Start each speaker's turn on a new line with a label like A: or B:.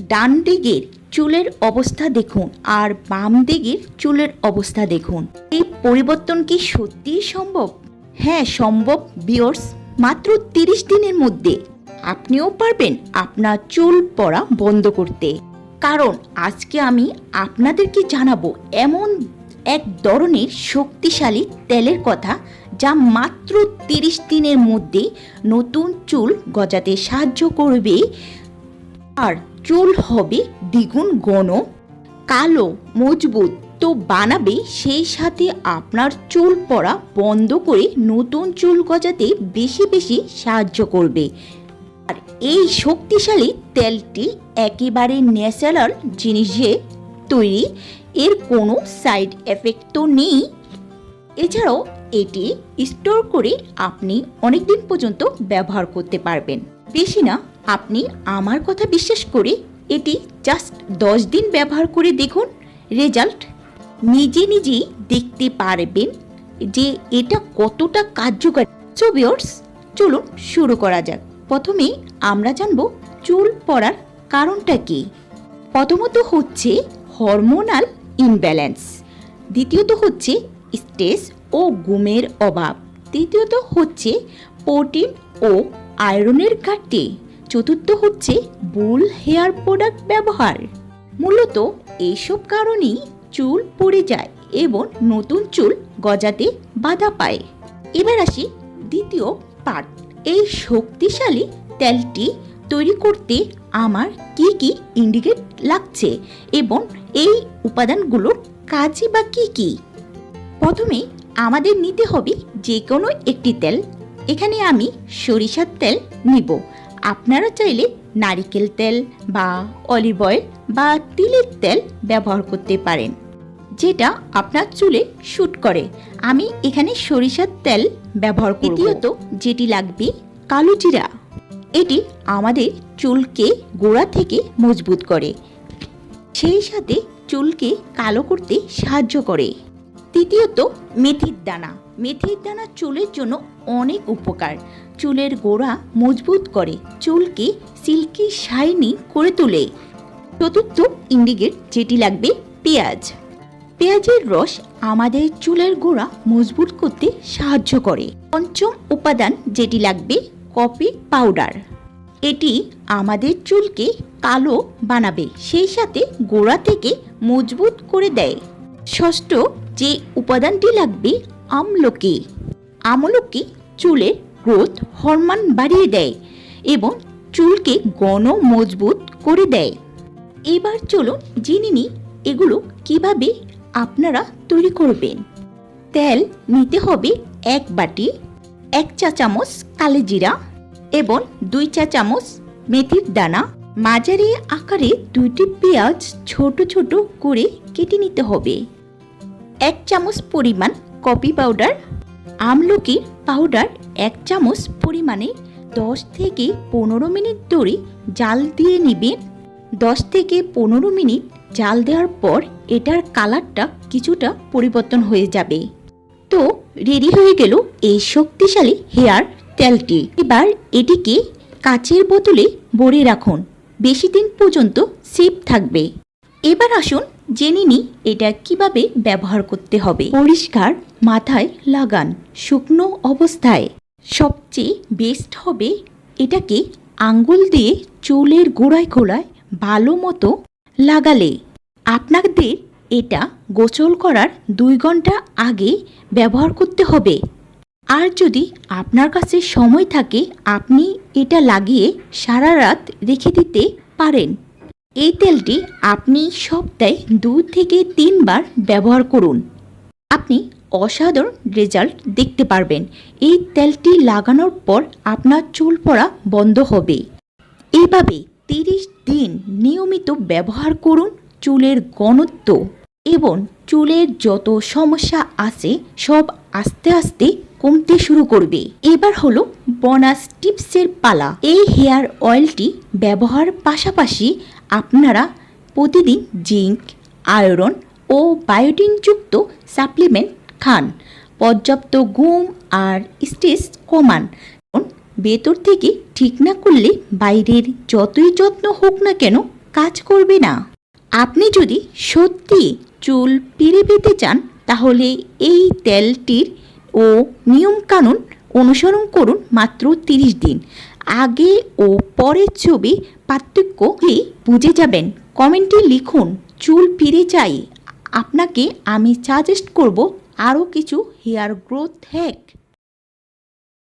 A: ডান দিকের চুলের অবস্থা দেখুন আর বাম দিকের চুলের অবস্থা দেখুন। এই পরিবর্তন কি সত্যিই সম্ভব? হ্যাঁ সম্ভব বিয়র্স মাত্র তিরিশ দিনের মধ্যে। আপনিও পারবেন আপনার চুল পড়া বন্ধ করতে। কারণ আজকে আমি আপনাদেরকে জানাব এমন এক ধরনের শক্তিশালী তেলের কথা যা মাত্র তিরিশ দিনের মধ্যে নতুন চুল গজাতে সাহায্য করবে। আর চুল হবে দ্বিগুণ ঘন কালো, মজবুত। তো বানাবে সেই সাথে আপনার চুল পড়া বন্ধ করে নতুন চুল গজাতে বেশি বেশি সাহায্য করবে। আর এই শক্তিশালী তেলটি একেবারে ন্যাচারাল জিনিসে তৈরি, এর কোনো সাইড এফেক্ট তো নেই। এছাড়াও এটি স্টোর করে আপনি অনেক দিন পর্যন্ত ব্যবহার করতে পারবেন। বেশি না আপনি আমার কথা বিশ্বাস করে এটি জাস্ট দশ দিন ব্যবহার করে দেখুন। রেজাল্ট নিজে নিজেই দেখতে পারবেন যে এটা কতটা কার্যকারী। সো চলুন শুরু করা যাক। প্রথমে আমরা জানব চুল পড়ার কারণটা কি। প্রথমত হচ্ছে হরমোনাল ইমব্যালেন্স দ্বিতীয়ত হচ্ছে স্ট্রেস ও ঘুমের অভাব। তৃতীয়ত হচ্ছে প্রোটিন ও আয়রনের ঘাটতি। চতুর্থ হচ্ছে বুল হেয়ার প্রোডাক্ট ব্যবহার। মূলত এইসব কারণেই চুল পড়ে যায় এবং নতুন চুল গজাতে বাধা পায়। এবার আসি দ্বিতীয় পার্ট এই শক্তিশালী তেলটি তৈরি করতে আমার কি কি ইন্ডিকেট লাগছে এবং এই উপাদানগুলোর কাজই বা কি কি? প্রথমে আমাদের নিতে হবে যে কোনো একটি তেল। এখানে আমি সরিষার তেল নিব। আপনারা চাইলে নারিকেল তেল বা অলিভ অয়েল বা তিলের তেল ব্যবহার করতে পারেন, যেটা আপনার চুলে শ্যুট করে। আমি এখানে সরিষার তেল ব্যবহার দ্বিতীয়ত যেটি লাগবে কালো জিরা। এটি আমাদের চুলকে গোড়া থেকে মজবুত করে, সেই সাথে চুলকে কালো করতে সাহায্য করে। তৃতীয়ত মেথির দানা। মেথির দানা চুলের জন্য অনেক উপকার। চুলের গোড়া মজবুত করে, চুলকে সিল্কি শাইনি করে তোলে। চতুর্থ ইন্ডিকেট যেটি লাগবে পেঁয়াজ। পেঁয়াজের রস আমাদের চুলের গোড়া মজবুত করতে সাহায্য করে। পঞ্চম উপাদান যেটি লাগবে কফি পাউডার। এটি আমাদের চুলকে কালো বানাবে, সেই সাথে গোড়া থেকে মজবুত করে দেয়। ষষ্ঠ যে উপাদানটি লাগবে আমলকি। আমলকি চুলের গ্রোথ হরমোন বাড়িয়ে দেয় এবং চুলকে ঘন মজবুত করে দেয়। এবার চলুন জেনে নিই এগুলো কীভাবে আপনারা তৈরি করবেন। তেল নিতে হবে এক বাটি, এক চা চামচ কালো জিরা এবং দুই চা চামচ মেথির দানা। মাঝারি আকারে দুইটি পেঁয়াজ ছোট ছোট করে কেটে নিতে হবে। এক চামচ পরিমাণ কফি পাউডার আমলকির পাউডার এক চামচ পরিমাণে দশ থেকে পনেরো মিনিট ধরে জাল দিয়ে নেবেন দশ থেকে পনেরো মিনিট জাল দেওয়ার পর এটার কালারটা কিছুটা পরিবর্তন হয়ে যাবে। তো রেডি হয়ে গেল এই শক্তিশালী হেয়ার তেলটি। এবার এটিকে কাচের বোতলে ভরে রাখুন। বেশি দিন পর্যন্ত সেফ থাকবে। এবার আসুন জেনে নিই এটা কীভাবে ব্যবহার করতে হবে। পরিষ্কার, মাথায় লাগান, শুকনো অবস্থায়। সবচেয়ে বেস্ট হবে এটাকে আঙ্গুল দিয়ে চুলের গোড়ায় গোড়ায় ভালো মতো লাগালে। আপনাদের এটা গোসল করার দুই ঘণ্টা আগে ব্যবহার করতে হবে। আর যদি আপনার কাছে সময় থাকে, আপনি এটা লাগিয়ে সারা রাত রেখে দিতে পারেন। এই তেলটি আপনি সপ্তাহে দু থেকে তিনবার ব্যবহার করুন। আপনি অসাধারণ রেজাল্ট দেখতে পারবেন। এই তেলটি লাগানোর পর আপনার চুল পড়া বন্ধ হবে। এইভাবে তিরিশ দিন নিয়মিত ব্যবহার করুন চুলের ঘনত্ব এবং চুলের যত সমস্যা আছে সব আস্তে আস্তে কমতে শুরু করবে। এবার হলো বোনাস টিপসের পালা। এই হেয়ার অয়েলটি ব্যবহার পাশাপাশি আপনারা প্রতিদিন জিঙ্ক, আয়রন ও বায়োটিনযুক্ত সাপ্লিমেন্ট খান। পর্যাপ্ত ঘুম আর স্ট্রেস কমান। ভেতর থেকে ঠিক না করলে বাইরের যতই যত্ন হোক না কেন কাজ করবে না। আপনি যদি সত্যি চুল ফিরে পেতে চান, তাহলে এই তেলটির ও নিয়মকানুন অনুসরণ করুন মাত্র তিরিশ দিন। আগে ও পরের ছবি পার্থক্য বুঝে যাবেন। কমেন্টে লিখুন, চুল ফিরে চাই। আপনাকে আমি সাজেস্ট করব আরও কিছু হেয়ার গ্রোথ হ্যাক